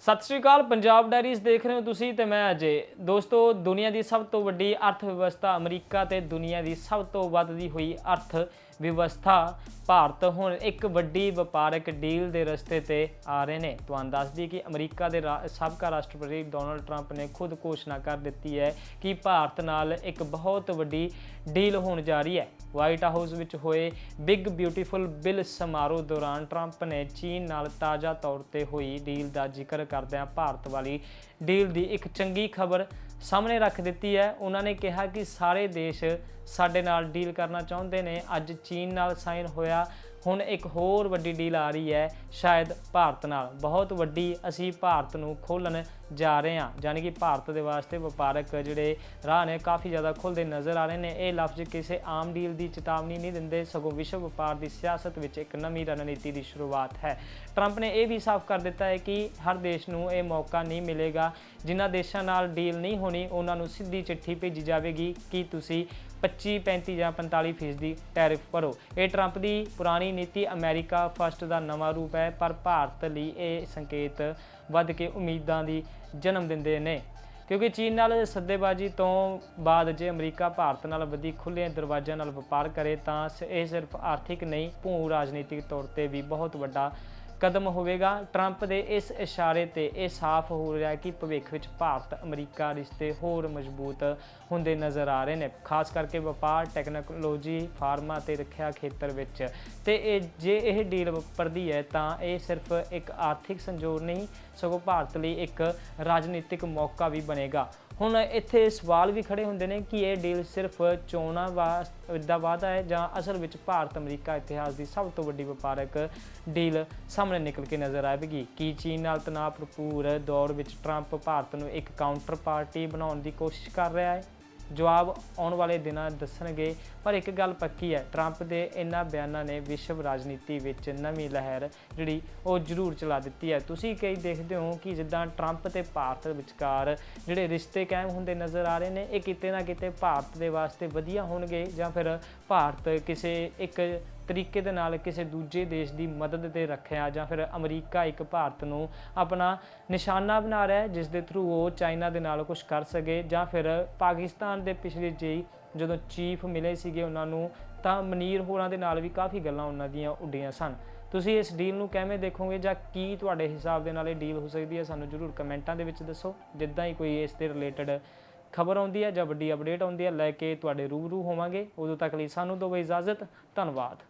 ਸਤਿ ਸ਼੍ਰੀ ਅਕਾਲ, ਪੰਜਾਬ ਡਾਇਰੀਜ਼ ਦੇਖ ਰਹੇ ਹੋ ਤੁਸੀਂ ਤੇ ਮੈਂ ਅਜੇ। ਦੋਸਤੋ, ਦੁਨੀਆ ਦੀ ਸਭ ਤੋਂ ਵੱਡੀ ਅਰਥ ਵਿਵਸਥਾ ਅਮਰੀਕਾ ਤੇ ਦੁਨੀਆ ਦੀ ਸਭ ਤੋਂ ਵੱਧਦੀ ਹੋਈ ਅਰਥ ਵਿਵਸਥਾ ਭਾਰਤ। ਹੁਣ ਇੱਕ ਵੱਡੀ ਵਪਾਰਕ ਡੀਲ ਦੇ ਰਸਤੇ ਤੇ ਆ ਰਹੇ ਨੇ। ਤੁਹਾਨੂੰ ਦੱਸਦੀ ਕਿ ਅਮਰੀਕਾ ਦੇ ਰਾ- ਸਾਬਕਾ ਰਾਸ਼ਟਰਪਤੀ ਡੋਨਲਡ ਟਰੰਪ ਨੇ ਖੁਦ ਘੋਸ਼ਣਾ ਕਰ ਦਿੱਤੀ ਹੈ ਕਿ ਭਾਰਤ ਨਾਲ ਇੱਕ ਬਹੁਤ ਵੱਡੀ ਡੀਲ ਹੋਣ ਜਾ ਰਹੀ ਹੈ। ਵਾਈਟ ਹਾਊਸ ਵਿੱਚ ਹੋਏ ਬਿਗ ਬਿਊਟੀਫੁਲ ਬਿੱਲ ਸਮਾਰੋਹ ਦੌਰਾਨ ਟਰੰਪ ਨੇ ਚੀਨ ਨਾਲ ਤਾਜ਼ਾ ਤੌਰ ਤੇ ਹੋਈ ਡੀਲ ਦਾ ਜ਼ਿਕਰ ਕਰਦਿਆਂ ਭਾਰਤ ਵਾਲੀ ਡੀਲ ਦੀ ਇੱਕ ਚੰਗੀ ਖਬਰ ਸਾਹਮਣੇ ਰੱਖ ਦਿੱਤੀ ਹੈ। ਉਹਨਾਂ ਨੇ ਕਿਹਾ ਕਿ ਸਾਰੇ ਦੇਸ਼ ਸਾਡੇ ਨਾਲ ਡੀਲ ਕਰਨਾ ਚਾਹੁੰਦੇ ਨੇ। ਅੱਜ ਚੀਨ ਨਾਲ ਸਾਈਨ ਹੋਇਆ ਹੁਣ ਇੱਕ ਹੋਰ ਵੱਡੀ ਡੀਲ ਆ ਰਹੀ ਹੈ ਸ਼ਾਇਦ ਭਾਰਤ ਨਾਲ। ਬਹੁਤ ਵੱਡੀ ਅਸੀਂ ਭਾਰਤ ਨੂੰ ਖੋਲਣ ਜਾ ਰਹੇ ਹਾਂ। ਯਾਨੀ ਕਿ ਭਾਰਤ ਦੇ ਵਾਸਤੇ ਵਪਾਰਕ ਜਿਹੜੇ ਰਾਹ ਨੇ ਕਾਫੀ ਜ਼ਿਆਦਾ ਖੁੱਲਦੇ ਨਜ਼ਰ ਆ ਰਹੇ ਨੇ। ਇਹ ਲਫ਼ਜ਼ ਕਿਸੇ ਆਮ ਡੀਲ ਦੀ ਚੇਤਾਵਨੀ ਨਹੀਂ ਦਿੰਦੇ। ਸਗੋਂ ਵਿਸ਼ਵ ਵਪਾਰ ਦੀ ਸਿਆਸਤ ਵਿੱਚ ਇੱਕ ਨਵੀਂ ਰਣਨੀਤੀ ਦੀ ਸ਼ੁਰੂਆਤ ਹੈ। ਟਰੰਪ ਨੇ ਇਹ ਵੀ ਸਾਫ਼ ਕਰ ਦਿੱਤਾ ਹੈ ਕਿ ਹਰ ਦੇਸ਼ ਨੂੰ ਇਹ ਮੌਕਾ ਨਹੀਂ ਮਿਲੇਗਾ। ਜਿਨ੍ਹਾਂ ਦੇਸ਼ਾਂ ਨਾਲ ਡੀਲ ਨਹੀਂ ਹੋਣੀ, ਉਹਨਾਂ ਨੂੰ ਸਿੱਧੀ ਚਿੱਠੀ ਭੇਜੀ ਜਾਵੇਗੀ ਕਿ ਤੁਸੀਂ 25 35 ਜਾਂ 45 ਫੀਸਦੀ ਟੈਰਿਫ ਭਰੋ। ਇਹ ਟਰੰਪ ਦੀ ਪੁਰਾਣੀ ਨੀਤੀ ਅਮਰੀਕਾ ਫਸਟ ਦਾ ਨਵਾਂ ਰੂਪ ਹੈ, ਪਰ ਭਾਰਤ ਲਈ ਇਹ ਸੰਕੇਤ ਵੱਧ ਕੇ ਉਮੀਦਾਂ ਦੀ ਜਨਮ ਦਿੰਦੇ ਨੇ। ਕਿਉਂਕਿ ਚੀਨ ਨਾਲ ਸੱਦੇਬਾਜ਼ੀ ਤੋਂ ਬਾਅਦ ਜੇ ਅਮਰੀਕਾ ਭਾਰਤ ਨਾਲ ਵਧੀ ਖੁੱਲੇ ਦਰਵਾਜ਼ਿਆਂ ਨਾਲ ਵਪਾਰ ਕਰੇ, ਤਾਂ ਸ- ਇਹ ਸਿਰਫ ਆਰਥਿਕ ਨਹੀਂ, ਭੂ ਰਾਜਨੀਤਿਕ ਤੌਰ ਤੇ ਵੀ ਬਹੁਤ ਵੱਡਾ ਕਦਮ ਹੋਵੇਗਾ। ਟਰੰਪ ਦੇ ਇਸ ਇਸ਼ਾਰੇ ਤੇ ਇਹ ਸਾਫ਼ ਹੋ ਰਿਹਾ ਕਿ ਭਵਿੱਖ ਵਿੱਚ ਭਾਰਤ, ਅਮਰੀਕਾ ਰਿਸ਼ਤੇ ਹੋਰ ਮਜ਼ਬੂਤ ਹੁੰਦੇ ਨਜ਼ਰ ਆ ਰਹੇ ਨੇ। ਖਾਸ ਕਰਕੇ ਵਪਾਰ, ਟੈਕਨੋਲੋਜੀ, ਫਾਰਮਾ ਤੇ ਰੱਖਿਆ ਖੇਤਰ ਵਿੱਚ। ਤੇ ਇਹ ਜੇ ਇਹ ਡੀਲ ਵਾਪਰਦੀ ਹੈ, ਤਾਂ ਇਹ ਸਿਰਫ ਇੱਕ ਆਰਥਿਕ ਸੰਜੋਗ ਨਹੀਂ, ਸਗੋਂ ਭਾਰਤ ਲਈ ਇੱਕ ਰਾਜਨੀਤਿਕ ਮੌਕਾ ਵੀ ਬਣੇਗਾ। ਹੁਣ ਇੱਥੇ ਸਵਾਲ ਵੀ ਖੜੇ ਹੁੰਦੇ ਨੇ ਕਿ ਇਹ ਡੀਲ ਸਿਰਫ ਚੋਣਾਂ ਵਾਸ- ਦਾ ਵਾਅਦਾ ਹੈ ਜਾਂ ਅਸਲ ਵਿੱਚ ਭਾਰਤ ਅਮਰੀਕਾ ਇਤਿਹਾਸ ਦੀ ਸਭ ਤੋਂ ਵੱਡੀ ਵਪਾਰਕ ਡੀਲ ਸਾਹਮਣੇ ਨਿਕਲ ਕੇ ਨਜ਼ਰ ਆਵੇਗੀ? ਕੀ ਚੀਨ ਨਾਲ ਤਣਾਅ ਭਰਪੂਰ ਦੌਰ ਵਿੱਚ ਟਰੰਪ ਭਾਰਤ ਨੂੰ ਇੱਕ ਕਾਊਂਟਰ ਪਾਰਟੀ ਬਣਾਉਣ ਦੀ ਕੋਸ਼ਿਸ਼ ਕਰ ਰਿਹਾ ਹੈ? ਜਵਾਬ ਆਉਣ ਵਾਲੇ ਦਿਨਾਂ ਦੱਸਣਗੇ। ਪਰ ਇੱਕ ਗੱਲ ਪੱਕੀ ਹੈ, ਟਰੰਪ ਦੇ ਇਹਨਾਂ ਬਿਆਨਾਂ ਨੇ ਵਿਸ਼ਵ ਰਾਜਨੀਤੀ ਵਿੱਚ ਨਵੀਂ ਲਹਿਰ ਜਿਹੜੀ ਉਹ ਜ਼ਰੂਰ ਚਲਾ ਦਿੱਤੀ ਹੈ। ਤੁਸੀਂ ਕਈ ਦੇਖਦੇ ਹੋ ਕਿ ਜਿੱਦਾਂ ਟਰੰਪ ਤੇ ਭਾਰਤ ਵਿਚਕਾਰ ਜਿਹੜੇ ਰਿਸ਼ਤੇ ਕਾਇਮ ਹੁੰਦੇ ਨਜ਼ਰ ਆ ਰਹੇ ਨੇ, ਇਹ ਕਿਤੇ ਨਾ ਕਿਤੇ ਭਾਰਤ ਦੇ ਵਾਸਤੇ ਵਧੀਆ ਹੋਣਗੇ ਜਾਂ ਫਿਰ ਭਾਰਤ ਕਿਸੇ ਇੱਕ ਤਰੀਕੇ ਦੇ ਨਾਲ ਕਿਸੇ ਦੂਜੇ ਦੇਸ਼ ਦੀ ਮਦਦ ਤੇ ਰੱਖਿਆ ਜਾਂ ਫਿਰ ਅਮਰੀਕਾ ਇੱਕ ਭਾਰਤ ਨੂੰ ਆਪਣਾ ਨਿਸ਼ਾਨਾ ਬਣਾ ਰਿਹਾ ਹੈ, ਜਿਸ ਦੇ ਥਰੂ ਉਹ ਚਾਈਨਾ ਦੇ ਨਾਲ ਕੁਝ ਕਰ ਸਕੇ ਜਾਂ ਫਿਰ ਪਾਕਿਸਤਾਨ ਦੇ ਪਿਛਲੇ ਜਿਹੀ ਜਦੋਂ ਚੀਫ ਮਿਲੇ ਸੀਗੇ ਉਹਨਾਂ ਨੂੰ, ਤਾਂ ਮਨੀਰ ਹੋਰਾਂ ਦੇ ਨਾਲ ਵੀ ਕਾਫੀ ਗੱਲਾਂ ਉਹਨਾਂ ਦੀਆਂ ਉੱਡੀਆਂ ਸਨ। ਤੁਸੀਂ ਇਸ ਡੀਲ ਨੂੰ ਕਿਵੇਂ ਦੇਖੋਗੇ ਜਾਂ ਕੀ ਤੁਹਾਡੇ ਹਿਸਾਬ ਦੇ ਨਾਲ ਇਹ ਡੀਲ ਹੋ ਸਕਦੀ ਹੈ? ਸਾਨੂੰ ਜਰੂਰ ਕਮੈਂਟਾਂ ਦੇ ਵਿੱਚ ਦੱਸੋ। ਜਿੱਦਾਂ ਹੀ ਕੋਈ ਇਸ ਦੇ ਰਿਲੇਟਡ ਖਬਰ ਆਉਂਦੀ ਹੈ ਜਾਂ ਵੱਡੀ ਅਪਡੇਟ ਆਉਂਦੀ ਹੈ, ਲੈ ਕੇ ਤੁਹਾਡੇ ਰੂਬਰੂ ਹੋਵਾਂਗੇ। ਉਦੋਂ ਤੱਕ ਲਈ ਸਾਨੂੰ ਦਿਓ ਇਜਾਜ਼ਤ। ਧੰਨਵਾਦ।